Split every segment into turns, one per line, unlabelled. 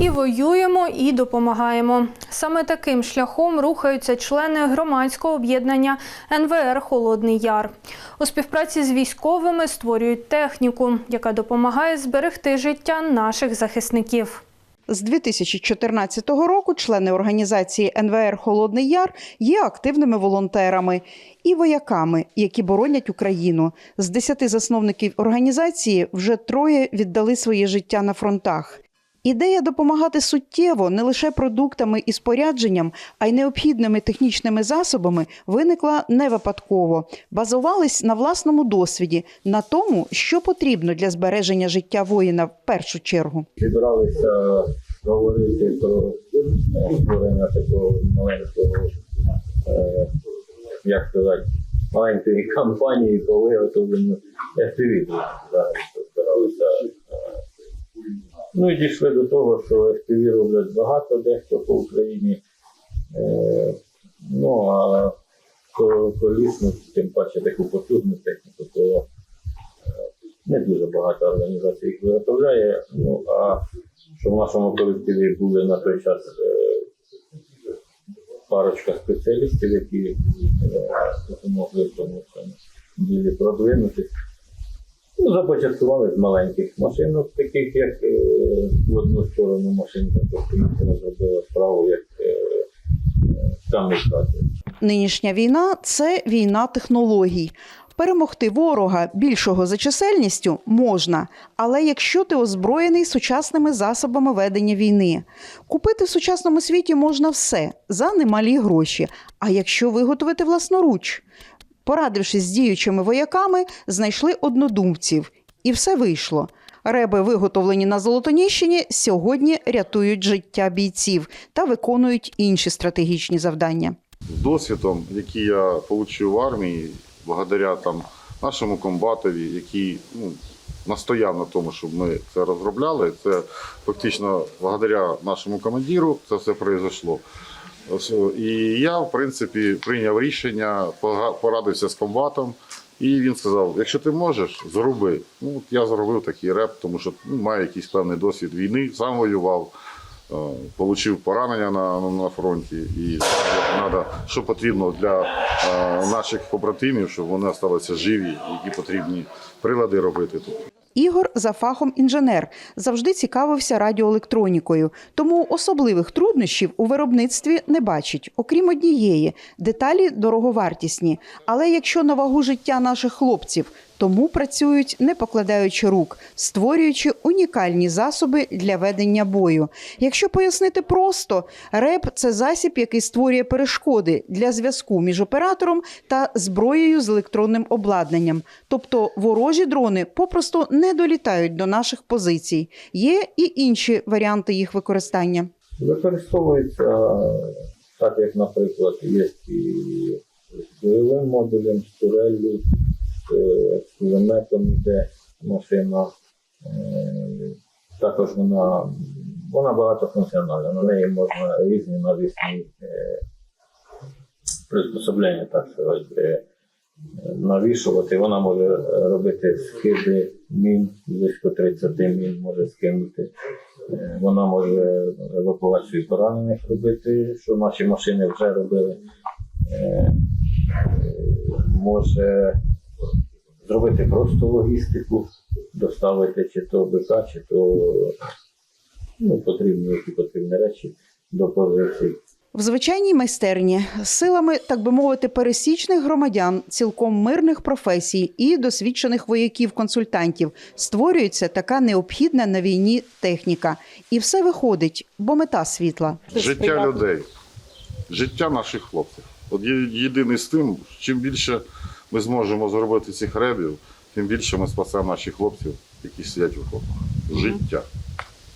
І воюємо, і допомагаємо. Саме таким шляхом рухаються члени громадського об'єднання НВР Холодний Яр. У співпраці з військовими створюють техніку, яка допомагає зберегти життя наших захисників.
З 2014 року члени організації НВР Холодний Яр є активними волонтерами і вояками, які боронять Україну. З десяти засновників організації вже троє віддали своє життя на фронтах. Ідея допомагати суттєво не лише продуктами і спорядженням, а й необхідними технічними засобами виникла не випадково. Базувались на власному досвіді, на тому, що потрібно для збереження життя воїна в першу чергу.
зібралися говорити про створення такого маленького, е, як сказати, маленької кампанії по виготовленню FPV. Взагалі збиралися. Ну і дійшли до того, що FPV роблять багато дехто по Україні. Е, Ну а ко- колісну, тим паче таку потужну техніку, то е, не дуже багато організацій їх виготовляє. Ну а що в нашому колективі були на той час е, парочка спеціалістів, які е, допомогли в тому ділі продвинутись. Започаткували з маленьких машинок, таких як е, в одну сторону машинка, тобто зробила справу як е, е.
Нинішня війна це війна технологій. Перемогти ворога більшого за чисельністю можна, але якщо ти озброєний сучасними засобами ведення війни, купити в сучасному світі можна все за немалі гроші. А якщо виготовити власноруч, порадившись з діючими вояками, знайшли однодумців, і все вийшло. Реби, виготовлені на Золотоніщині, сьогодні рятують життя бійців та виконують інші стратегічні завдання.
з досвідом, який я отримав в армії, благодаря там нашому комбатові, який ну, настояв на тому, щоб ми це розробляли. Це фактично благодаря нашому командиру це все произошло. І я, в принципі, прийняв рішення, порадився з комбатом, і він сказав: якщо ти можеш, зроби. Ну, я зробив такий реп, тому що ну, маю якийсь певний досвід війни, сам воював. Е, Получив поранення на, на, на фронті, і треба, що потрібно для е, наших побратимів, щоб вони залишилися живі, які потрібні прилади робити тут.
Ігор за фахом інженер завжди цікавився радіоелектронікою, тому особливих труднощів у виробництві не бачить, окрім однієї деталі дороговартісні. Але якщо на вагу життя наших хлопців, тому працюють не покладаючи рук, створюючи унікальні засоби для ведення бою. Якщо пояснити просто, РЕП це засіб, який створює перешкоди для зв'язку між оператором та зброєю з електронним обладнанням. Тобто ворожі дрони попросту не долітають до наших позицій. Є і інші варіанти їх використання.
Використовується так, як, наприклад, є з бойовим модулем, з туреллю, кулеметом йде машина. Е, Також вона, вона багатофункціональна, на неї можна різні навісні е, приспособлення, так сказати, е, навішувати. Вона може робити скиди мін, близько 30 мін може скинути. Е, Вона може евакуацію поранених робити, що наші машини вже робили. Е, е, Може зробити просто логістику, доставити чи то БК, чи то ну, потрібні які потрібні речі до позицій.
В звичайній майстерні силами, так би мовити, пересічних громадян, цілком мирних професій і досвідчених вояків-консультантів створюється така необхідна на війні техніка. І все виходить, бо мета світла.
Життя людей, життя наших хлопців. От є- єдиний з тим, чим більше ми зможемо зробити цих ребів, тим більше ми спасемо наших хлопців, які сидять в окопах. Життя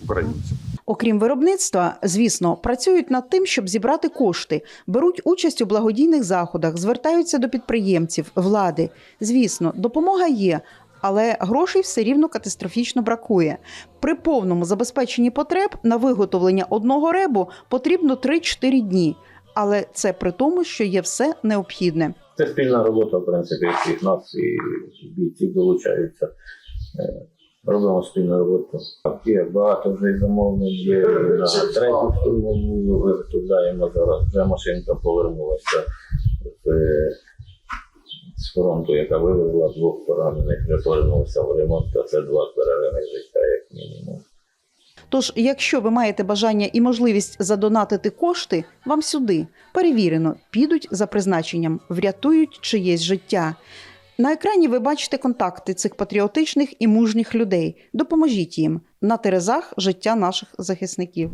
українців.
Окрім виробництва, звісно, працюють над тим, щоб зібрати кошти, беруть участь у благодійних заходах, звертаються до підприємців, влади. Звісно, допомога є. Але грошей все рівно катастрофічно бракує. При повному забезпеченні потреб на виготовлення одного ребу потрібно 3-4 дні. Але це при тому, що є все необхідне.
Це спільна робота, в принципі, всіх нас і бійці долучаються. Е, робимо спільну роботу. Є багато вже замовлень є на третю штурмову виготовляємо зараз. Вже машинка повернулася з, з фронту, яка вивезла двох поранених, вже повернулася в ремонт, то це два перерених життя, як мінімум.
Тож, якщо ви маєте бажання і можливість задонатити кошти, вам сюди перевірено, підуть за призначенням, врятують чиєсь життя. На екрані ви бачите контакти цих патріотичних і мужніх людей. Допоможіть їм на терезах життя наших захисників.